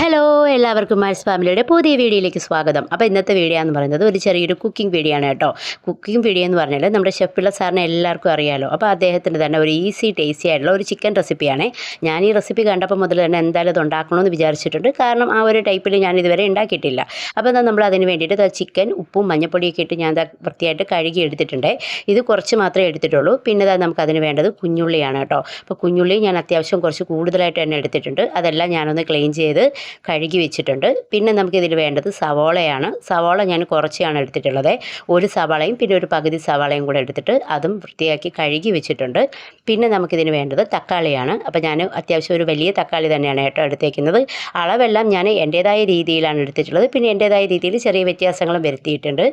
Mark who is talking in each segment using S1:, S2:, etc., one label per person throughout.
S1: Hello എല്ലാവർക്കും maths ഫാമിലിയുടെ പുതിയ വീഡിയോയിലേക്ക് സ്വാഗതം. അപ്പോൾ ഇന്നത്തെ വീഡിയോ എന്ന് പറയുന്നത് ഒരു ചെറിയൊരു കുക്കിംഗ് വീഡിയോ ആണ് കേട്ടോ. കുക്കിംഗ് വീഡിയോ എന്ന് പറഞ്ഞാൽ നമ്മുടെ ഷെഫ് പിള്ള സാറിനെ എല്ലാവർക്കും അറിയാമല്ലോ അപ്പോൾ അദ്ദേഹത്തിന്റെ തന്നെ ഒരു ഈസി ടേസ്റ്റി ആയിട്ടുള്ള ഒരു ചിക്കൻ റെസിപ്പിയാണ് ഞാൻ ഈ റെസിപ്പി കണ്ടപ്പോൾ മുതൽ തന്നെ എന്തായാലും അത് ഉണ്ടാക്കണമെന്ന് വിചാരിച്ചിട്ടുണ്ട്. കാരണം ആ ഒരു ടൈപ്പിൽ ഞാൻ ഇതുവരെ ഉണ്ടാക്കിയിട്ടില്ല. അപ്പോൾ എന്നാൽ നമ്മൾ അതിന് വേണ്ടിയിട്ട് ചിക്കൻ ഉപ്പും മഞ്ഞപ്പൊടിയൊക്കെ ഇട്ട് ഞാൻ വൃത്തിയായിട്ട് കഴുകി എടുത്തിട്ടുണ്ട്. ഇത് കുറച്ച് മാത്രമേ എടുത്തിട്ടുള്ളൂ. പിന്നെ ദാ നമുക്ക് അതിന് വേണ്ടത് കുഞ്ഞുള്ളിയാണ് കേട്ടോ. അപ്പോൾ കുഞ്ഞുള്ളി ഞാൻ അത്യാവശ്യം കുറച്ച് കൂടുതലായിട്ട് തന്നെ എടുത്തിട്ടുണ്ട്. അതെല്ലാം ഞാനൊന്ന് ക്ലീൻ ചെയ്ത് കഴുകി വെച്ചിട്ടുണ്ട്. പിന്നെ നമുക്കിതിൽ വേണ്ടത് സവോളയാണ്. സവോള ഞാൻ കുറച്ചാണ് എടുത്തിട്ടുള്ളത്. ഒരു സവാളയും പിന്നെ ഒരു പകുതി സവാളയും കൂടെ എടുത്തിട്ട് അതും വൃത്തിയാക്കി കഴുകി വെച്ചിട്ടുണ്ട്. പിന്നെ നമുക്കിതിന് വേണ്ടത് തക്കാളിയാണ്. അപ്പോൾ ഞാൻ അത്യാവശ്യം ഒരു വലിയ തക്കാളി തന്നെയാണ് കേട്ടോ എടുത്തേക്കുന്നത്. അളവെല്ലാം ഞാൻ എന്റേതായ രീതിയിലാണ് എടുത്തിട്ടുള്ളത്. പിന്നെ എന്റേതായ രീതിയിൽ ചെറിയ വ്യത്യാസങ്ങളും വരുത്തിയിട്ടുണ്ട്.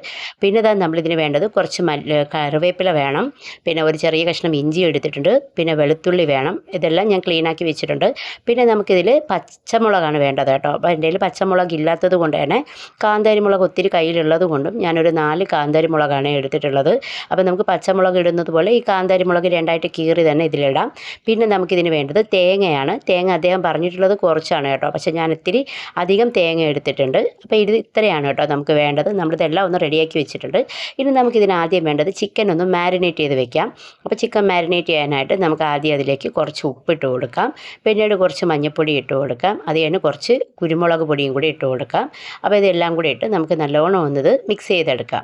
S1: പിന്നെ ഇതാ നമ്മളിതിന് വേണ്ടത് കുറച്ച് മല്ല കറിവേപ്പില വേണം. പിന്നെ ഒരു ചെറിയ കഷ്ണം ഇഞ്ചി എടുത്തിട്ടുണ്ട്. പിന്നെ വെളുത്തുള്ളി വേണം. ഇതെല്ലാം ഞാൻ ക്ലീനാക്കി വെച്ചിട്ടുണ്ട്. പിന്നെ നമുക്കിതിൽ പച്ചമുളകാണ് വേണ്ടത്. കേട്ടോ. അപ്പോൾ എന്റെ കയ്യിൽ പച്ചമുളക് ഇല്ലാത്തത് കൊണ്ട് തന്നെ കാന്താരി മുളക് ഒത്തിരി കയ്യിലുള്ളത് കൊണ്ടും ഞാനൊരു നാല് കാന്താരി മുളകാണ് എടുത്തിട്ടുള്ളത്. അപ്പോൾ നമുക്ക് പച്ചമുളക് ഇടുന്നത് പോലെ ഈ കാന്താരി മുളക് രണ്ടായിട്ട് കീറി തന്നെ ഇതിലിടാം. പിന്നെ നമുക്കിതിന് വേണ്ടത് തേങ്ങയാണ്. തേങ്ങ അദ്ദേഹം പറഞ്ഞിട്ടുള്ളത് കുറച്ചാണ് കേട്ടോ. പക്ഷേ ഞാൻ ഇത്തിരി അധികം തേങ്ങ എടുത്തിട്ടുണ്ട്. അപ്പോൾ ഇത് ഇത്രയാണ് കേട്ടോ നമുക്ക് വേണ്ടത്. നമ്മളിതെല്ലാം ഒന്ന് റെഡിയാക്കി വെച്ചിട്ടുണ്ട്. ഇനി നമുക്കിതിന് ആദ്യം വേണ്ടത് ചിക്കൻ ഒന്ന് മാരിനേറ്റ് ചെയ്ത് വെക്കാം. അപ്പോൾ ചിക്കൻ മാരിനേറ്റ് ചെയ്യാനായിട്ട് നമുക്ക് ആദ്യം അതിലേക്ക് കുറച്ച് ഉപ്പിട്ട് കൊടുക്കാം. പിന്നീട് കുറച്ച് മഞ്ഞൾപ്പൊടി ഇട്ട് കൊടുക്കാം. അത് കഴിഞ്ഞ് കുറച്ച് കുരുമുളക് പൊടിയും കൂടി ഇട്ട് കൊടുക്കാം അപ്പോൾ ഇതെല്ലാം കൂടി ഇട്ട് നമുക്ക് നല്ലോണം ഒന്നത് മിക്സ് ചെയ്തെടുക്കാം.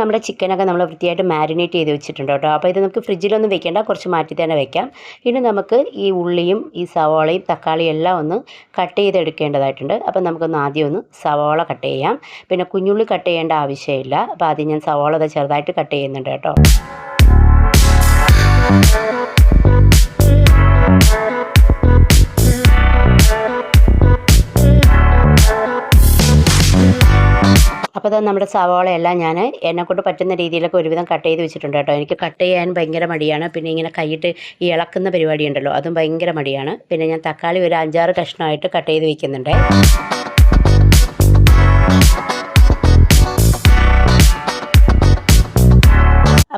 S1: നമ്മുടെ ചിക്കനൊക്കെ നമ്മൾ വൃത്തിയായിട്ട് മാരിനേറ്റ് ചെയ്ത് വെച്ചിട്ടുണ്ട് കേട്ടോ. അപ്പോൾ ഇത് നമുക്ക് ഫ്രിഡ്ജിലൊന്നും വെക്കേണ്ട കുറച്ച് മാറ്റി തന്നെ വെക്കാം. ഇനി നമുക്ക് ഈ ഉള്ളിയും ഈ സവാളയും തക്കാളിയും എല്ലാം ഒന്ന് കട്ട് ചെയ്തെടുക്കേണ്ടതായിട്ടുണ്ട്. അപ്പോൾ നമുക്കൊന്ന് ആദ്യം ഒന്ന് സവാള കട്ട് ചെയ്യാം. പിന്നെ കുഞ്ഞുള്ളി കട്ട് ചെയ്യേണ്ട ആവശ്യമില്ല. അപ്പോൾ ആദ്യം ഞാൻ സവാള ചെറുതായിട്ട് കട്ട് ചെയ്യുന്നുണ്ട് കേട്ടോ. അപ്പോൾ നമ്മുടെ സവാളയെല്ലാം ഞാൻ എന്നെക്കൊണ്ട് പറ്റുന്ന രീതിയിലൊക്കെ ഒരുവിധം കട്ട് ചെയ്ത് വെച്ചിട്ടുണ്ട് കേട്ടോ. എനിക്ക് കട്ട് ചെയ്യാൻ ഭയങ്കര മടിയാണ്. പിന്നെ ഇങ്ങനെ കൈയിട്ട് ഈ ഇളക്കുന്ന പരിപാടി ഉണ്ടല്ലോ അതും ഭയങ്കര മടിയാണ്. പിന്നെ ഞാൻ തക്കാളി ഒരു അഞ്ചാറ് കഷ്ണമായിട്ട് കട്ട് ചെയ്ത് വെക്കുന്നുണ്ട്.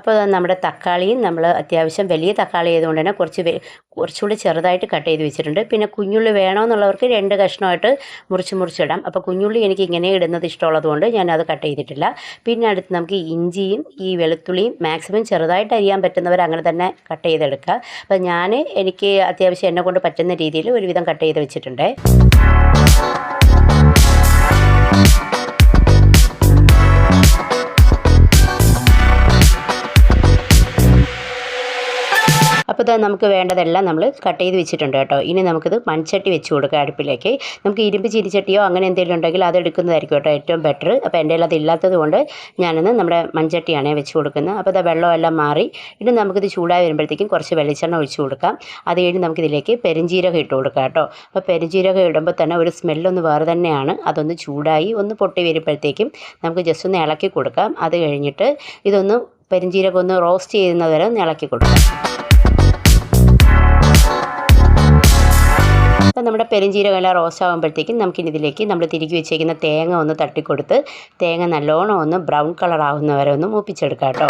S1: അപ്പോൾ നമ്മുടെ തക്കാളിയും നമ്മൾ അത്യാവശ്യം വലിയ തക്കാളി ആയതുകൊണ്ട് തന്നെ കുറച്ച് കുറച്ചുകൂടി ചെറുതായിട്ട് കട്ട് ചെയ്ത് വെച്ചിട്ടുണ്ട്. പിന്നെ കുഞ്ഞുള്ളി വേണമെന്നുള്ളവർക്ക് രണ്ട് കഷ്ണമായിട്ട് മുറിച്ച് മുറിച്ചിടാം അപ്പോൾ കുഞ്ഞുള്ളി എനിക്ക് ഇങ്ങനെ ഇടുന്നത് ഇഷ്ടമുള്ളത് കൊണ്ട് ഞാനത് കട്ട് ചെയ്തിട്ടില്ല. പിന്നെ അടുത്ത് നമുക്ക് ഇഞ്ചിയും ഈ വെളുത്തുള്ളിയും മാക്സിമം ചെറുതായിട്ട് അരിയാൻ പറ്റുന്നവർ അങ്ങനെ തന്നെ കട്ട് ചെയ്തെടുക്കുക. അപ്പോൾ ഞാൻ എനിക്ക് അത്യാവശ്യം എന്നെ കൊണ്ട് പറ്റുന്ന രീതിയിൽ ഒരുവിധം കട്ട് ചെയ്ത് വെച്ചിട്ടുണ്ട്. അപ്പോൾ നമുക്ക് വേണ്ടതെല്ലാം നമ്മൾ കട്ട് ചെയ്ത് വെച്ചിട്ടുണ്ട് കേട്ടോ. ഇനി നമുക്കിത് മൺചട്ടി വെച്ച് കൊടുക്കുക അടുപ്പിലേക്ക്. നമുക്ക് ഇരുമ്പ് ചിരിച്ചട്ടിയോ അങ്ങനെ എന്തെങ്കിലും ഉണ്ടെങ്കിൽ അത് എടുക്കുന്നതായിരിക്കും കേട്ടോ ഏറ്റവും ബെറ്റർ അപ്പോൾ എന്റെ അത് ഇല്ലാത്തത് കൊണ്ട് ഞാനിന്ന് നമ്മുടെ മൺചട്ടിയാണ് വെച്ച് കൊടുക്കുന്നത്. അപ്പോൾ ഇത് വെള്ളമെല്ലാം മാറി. ഇനി നമുക്കിത് ചൂടായി വരുമ്പോഴത്തേക്കും കുറച്ച് വെളിച്ചെണ്ണ ഒഴിച്ച് കൊടുക്കാം. അത് കഴിഞ്ഞ് നമുക്കിതിലേക്ക് പെരുംജീരകം ഇട്ട് കൊടുക്കാം കേട്ടോ. അപ്പോൾ പെരുംജീരകം ഇടുമ്പോൾ തന്നെ ഒരു സ്മെല്ലൊന്ന് വേറെ തന്നെയാണ്. അതൊന്ന് ചൂടായി ഒന്ന് പൊട്ടി വരുമ്പോഴത്തേക്കും നമുക്ക് ജസ്റ്റ് ഒന്ന് ഇളക്കി കൊടുക്കാം. അത് കഴിഞ്ഞിട്ട് ഇതൊന്ന് പെരിഞ്ജീരകം ഒന്ന് റോസ്റ്റ് ചെയ്യുന്നവരെ ഒന്ന് ഇളക്കി കൊടുക്കാം. നമ്മുടെ പെരിഞ്ചീരകം എല്ലാം റോസ്റ്റ് ആകുമ്പോഴത്തേക്കും നമുക്കിനി ഇതിലേക്ക് നമ്മൾ തിരികെ വെച്ചേക്കുന്ന തേങ്ങ ഒന്ന് തട്ടിക്കൊടുത്ത് തേങ്ങ നല്ലോണം ഒന്ന് ബ്രൗൺ കളർ ആവുന്നവരെ ഒന്ന് മൂപ്പിച്ചെടുക്കാം കേട്ടോ.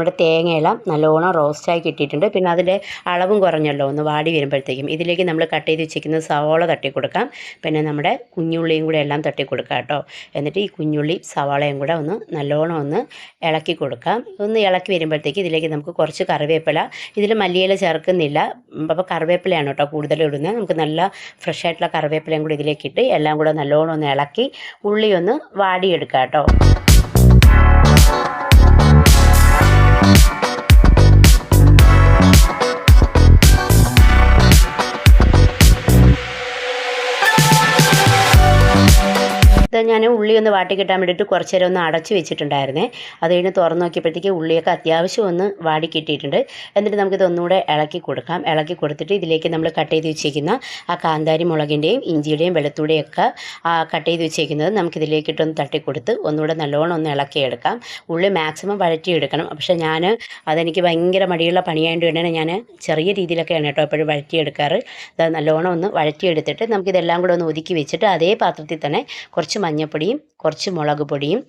S1: നമ്മുടെ തേങ്ങയെല്ലാം നല്ലോണം റോസ്റ്റായി കിട്ടിയിട്ടുണ്ട്. പിന്നെ അതിന്റെ അളവും കുറഞ്ഞല്ലോ ഒന്ന് വാടി വരുമ്പോഴത്തേക്കും. ഇതിലേക്ക് നമ്മൾ കട്ട് ചെയ്ത് വെച്ചിരിക്കുന്ന സവാള തട്ടി കൊടുക്കാം പിന്നെ നമ്മുടെ കുഞ്ഞുള്ളിയും കൂടെ എല്ലാം തട്ടി കൊടുക്കാം കേട്ടോ. എന്നിട്ട് ഈ കുഞ്ഞുള്ളി സവാളയും കൂടെ ഒന്ന് നല്ലോണം ഒന്ന് ഇളക്കി കൊടുക്കാം. ഒന്ന് ഇളക്കി വരുമ്പോഴത്തേക്ക് ഇതിലേക്ക് നമുക്ക് കുറച്ച് കറിവേപ്പില. ഇതിൽ മല്ലിയില ചേർക്കുന്നില്ല. അപ്പോൾ കറിവേപ്പിലയാണ് കേട്ടോ കൂടുതൽ ഇടുന്നത്. നമുക്ക് നല്ല ഫ്രഷ് ആയിട്ടുള്ള കറിവേപ്പിലയും കൂടി ഇതിലേക്ക് ഇട്ട് എല്ലാം കൂടെ നല്ലോണം ഒന്ന് ഇളക്കി ഉള്ളി ഒന്ന് വാടിയെടുക്കാം കേട്ടോ. ഞാൻ ഉള്ളി ഒന്ന് വാട്ടി കിട്ടാൻ വേണ്ടിയിട്ട് കുറച്ച് നേരം ഒന്ന് അടച്ച് വെച്ചിട്ടുണ്ടായിരുന്നേ. അത് കഴിഞ്ഞ് തുറന്ന് നോക്കിയപ്പോഴത്തേക്ക് ഉള്ളിയൊക്കെ അത്യാവശ്യം ഒന്ന് വാടി കിട്ടിയിട്ടുണ്ട്. എന്നിട്ട് നമുക്കിത് ഒന്നുകൂടെ ഇളക്കി കൊടുക്കാം. ഇളക്കി കൊടുത്തിട്ട് ഇതിലേക്ക് നമ്മൾ കട്ട് ചെയ്ത് വെച്ചിരിക്കുന്ന ആ കാന്താരി മുളകിന്റെയും ഇഞ്ചിയുടെയും വെളുത്തുള്ളിയും ഒക്കെ കട്ട് ചെയ്ത് വെച്ചേക്കുന്നത് നമുക്കിതിലേക്കിട്ടൊന്ന് തട്ടിക്കൊടുത്ത് ഒന്നുകൂടെ നല്ലോണം ഒന്ന് ഇളക്കിയെടുക്കാം. ഉള്ളി മാക്സിമം വഴറ്റിയെടുക്കണം. പക്ഷേ ഞാൻ അതെനിക്ക് ഭയങ്കര മടിയുള്ള പണിയായത് കൊണ്ടാണ് ഞാൻ ചെറിയ രീതിയിലൊക്കെയാണ് കേട്ടോ എപ്പോഴും വഴറ്റിയെടുക്കാറ്. അത് നല്ലോണം ഒന്ന് വഴറ്റിയെടുത്തിട്ട് നമുക്കിതെല്ലാം കൂടെ ഒന്ന് ഒതുക്കി വെച്ചിട്ട് അതേ പാത്രത്തിൽ തന്നെ കുറച്ച് മഞ്ഞൾപ്പൊടിയും കുറച്ച് മുളക് പൊടിയും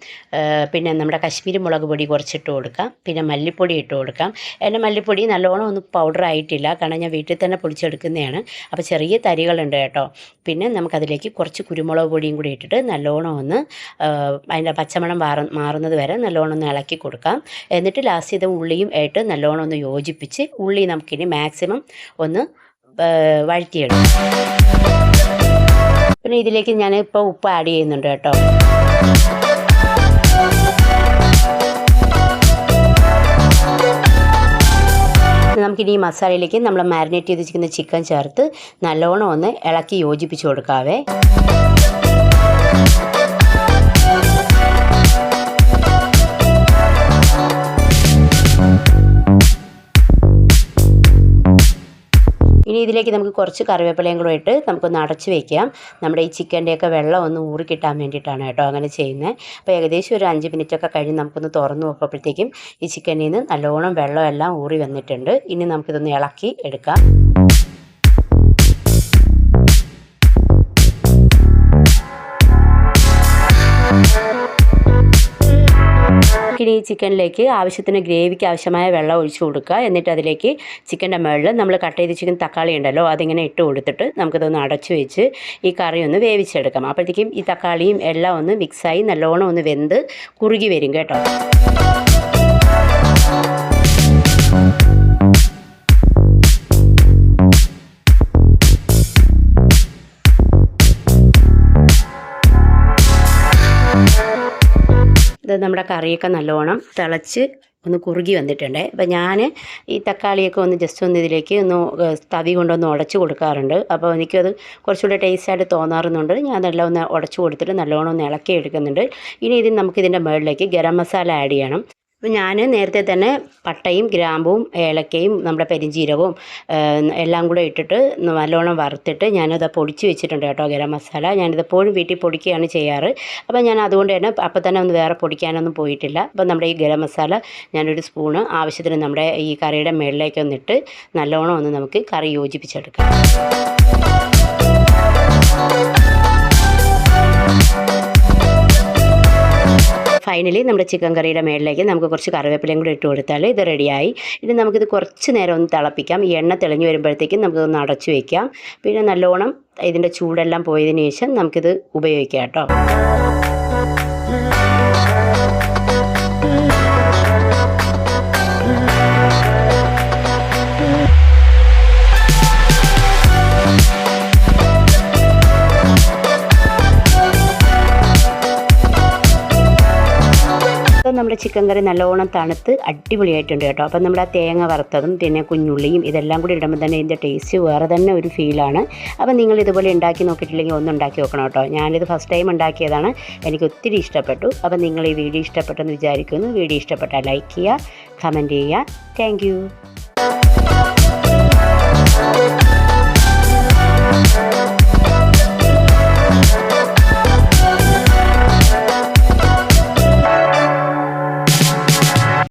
S1: പിന്നെ നമ്മുടെ കശ്മീരി മുളക് പൊടി കുറച്ചിട്ട് കൊടുക്കാം. പിന്നെ മല്ലിപ്പൊടി ഇട്ട് കൊടുക്കാം. എന്റെ മല്ലിപ്പൊടി നല്ലോണം ഒന്നും പൗഡർ ആയിട്ടില്ല. കാരണം ഞാൻ വീട്ടിൽ തന്നെ പൊടിച്ചെടുക്കുന്നതാണ്. അപ്പോൾ ചെറിയ തരികളുണ്ട് കേട്ടോ. പിന്നെ നമുക്കതിലേക്ക് കുറച്ച് കുരുമുളക് പൊടിയും കൂടി ഇട്ടിട്ട് നല്ലോണം ഒന്ന് അതിന്റെ പച്ചമണം മാറ മാറുന്നത് വരെ നല്ലോണം ഒന്ന് ഇളക്കി കൊടുക്കാം. എന്നിട്ട് ലാസ്റ്റ് ഇത് ഉള്ളിയും ആയിട്ട് നല്ലോണം ഒന്ന് യോജിപ്പിച്ച് ഉള്ളി നമുക്കിനി മാക്സിമം ഒന്ന് വഴറ്റിയെടുക്കാം. പിന്നെ ഇതിലേക്ക് ഞാൻ ഇപ്പോൾ ഉപ്പ് ആഡ് ചെയ്യുന്നുണ്ട് കേട്ടോ. നമുക്കിനി ഈ മസാലയിലേക്ക് നമ്മൾ മാരിനേറ്റ് ചെയ്ത് വെച്ചിരിക്കുന്ന ചിക്കൻ ചേർത്ത് നല്ലോണം ഒന്ന് ഇളക്കി യോജിപ്പിച്ച് കൊടുക്കാവേ. ഇതിലേക്ക് നമുക്ക് കുറച്ച് കറിവേപ്പിലയും കൂടെ ഇട്ട് നമുക്കൊന്ന് അടച്ച് വെക്കാം. നമ്മുടെ ഈ ചിക്കന്റെയൊക്കെ വെള്ളം ഒന്ന് ഊറി കിട്ടാൻ വേണ്ടിയിട്ടാണ് കേട്ടോ അങ്ങനെ ചെയ്യുന്നത് അപ്പോൾ ഏകദേശം ഒരു അഞ്ച് മിനിറ്റൊക്കെ കഴിഞ്ഞ് നമുക്കൊന്ന് തുറന്ന് നോക്കുമ്പോഴത്തേക്കും ഈ ചിക്കനിൽ നിന്ന് നല്ലോണം വെള്ളമെല്ലാം ഊറി വന്നിട്ടുണ്ട്. ഇനി നമുക്കിതൊന്ന് ഇളക്കി എടുക്കാം. ഇനി ഈ ചിക്കനിലേക്ക് ആവശ്യത്തിന് ഗ്രേവിക്ക് ആവശ്യമായ വെള്ളം ഒഴിച്ച് കൊടുക്കുക. എന്നിട്ട് അതിലേക്ക് ചിക്കന്റെ മുകളിൽ നമ്മൾ കട്ട് ചെയ്ത് ചിക്കൻ തക്കാളി ഉണ്ടല്ലോ അതിങ്ങനെ ഇട്ട് കൊടുത്തിട്ട് നമുക്കിതൊന്ന് അടച്ചു വെച്ച് ഈ കറി ഒന്ന് വേവിച്ചെടുക്കാം. അപ്പോഴത്തേക്കും ഈ തക്കാളിയും എല്ലാം ഒന്ന് മിക്സായി നല്ലോണം ഒന്ന് വെന്ത് കുറുകി വരും കേട്ടോ. ഇത് നമ്മുടെ കറിയൊക്കെ നല്ലോണം തിളച്ച് ഒന്ന് കുറുകി വന്നിട്ടുണ്ട്. അപ്പം ഞാൻ ഈ തക്കാളിയൊക്കെ ഒന്ന് ജസ്റ്റ് ഒന്ന് ഇതിലേക്ക് ഒന്ന് തവി കൊണ്ടൊന്ന് ഉടച്ച് കൊടുക്കാറുണ്ട്. അപ്പോൾ എനിക്കത് കുറച്ചുകൂടെ ടേസ്റ്റായിട്ട് തോന്നാറുന്നുണ്ട്. ഞാൻ അതെല്ലാം ഒന്ന് ഉടച്ച് കൊടുത്തിട്ട് നല്ലോണം ഒന്ന് ഇളക്കി എടുക്കുന്നുണ്ട് ഇനി ഇതിന് നമുക്കിതിന്റെ മുകളിലേക്ക് ഗരം മസാല ആഡ് ചെയ്യണം. അപ്പോൾ ഞാൻ നേരത്തെ തന്നെ പട്ടയും ഗ്രാമ്പും ഏലക്കയും നമ്മുടെ പെരിഞ്ജീരകവും എല്ലാം കൂടെ ഇട്ടിട്ട് നല്ലോണം വറുത്തിട്ട് ഞാനത് പൊടിച്ച് വെച്ചിട്ടുണ്ട് കേട്ടോ ഗരം മസാല. ഞാനിത് എപ്പോഴും വീട്ടിൽ പൊടിക്കുകയാണ് ചെയ്യാറ്. അപ്പോൾ ഞാൻ അതുകൊണ്ട് തന്നെ അപ്പോൾ തന്നെ ഒന്ന് വേറെ പൊടിക്കാനൊന്നും പോയിട്ടില്ല. അപ്പോൾ നമ്മുടെ ഈ ഗരം മസാല ഞാനൊരു സ്പൂണ് ആവശ്യത്തിന് നമ്മുടെ ഈ കറിയുടെ മേളിലേക്കൊന്നിട്ട് നല്ലോണം ഒന്ന് നമുക്ക് കറി യോജിപ്പിച്ചെടുക്കാം. ഫൈനലി നമ്മുടെ ചിക്കൻ കറിയുടെ മേളിലേക്ക് നമുക്ക് കുറച്ച് കറിവേപ്പിലയും കൂടി ഇട്ട് കൊടുത്താൽ ഇത് റെഡിയായി ഇനി നമുക്കിത് കുറച്ച് നേരം ഒന്ന് തിളപ്പിക്കാം. ഈ എണ്ണ തെളിഞ്ഞ് വരുമ്പോഴത്തേക്കും നമുക്കൊന്ന് അടച്ചു വയ്ക്കാം പിന്നെ നല്ലോണം ഇതിന്റെ ചൂടെല്ലാം പോയതിന് ശേഷം നമുക്കിത് ഉപയോഗിക്കാം കേട്ടോ. അപ്പോൾ നമ്മുടെ ചിക്കൻ കറി നല്ലോണം തണുത്ത് അടിപൊളിയായിട്ടുണ്ട് കേട്ടോ. അപ്പം നമ്മുടെ ആ തേങ്ങ വറുത്തതും പിന്നെ കുഞ്ഞുള്ളിയും ഇതെല്ലാം കൂടി ഇടുമ്പോൾ തന്നെ ഇതിന്റെ ടേസ്റ്റ് വേറെ തന്നെ ഒരു ഫീലാണ് അപ്പം നിങ്ങൾ ഇതുപോലെ ഉണ്ടാക്കി നോക്കിയിട്ടില്ലെങ്കിൽ ഒന്ന് ഉണ്ടാക്കി നോക്കണം കേട്ടോ. ഞാനിത് ഫസ്റ്റ് ടൈം ഉണ്ടാക്കിയതാണ്. എനിക്ക് ഒത്തിരി ഇഷ്ടപ്പെട്ടു. അപ്പം നിങ്ങൾ ഈ വീഡിയോ ഇഷ്ടപ്പെട്ടെന്ന് വിചാരിക്കുന്നു. വീഡിയോ ഇഷ്ടപ്പെട്ടാൽ ലൈക്ക് ചെയ്യുക കമന്റ് ചെയ്യുക. താങ്ക്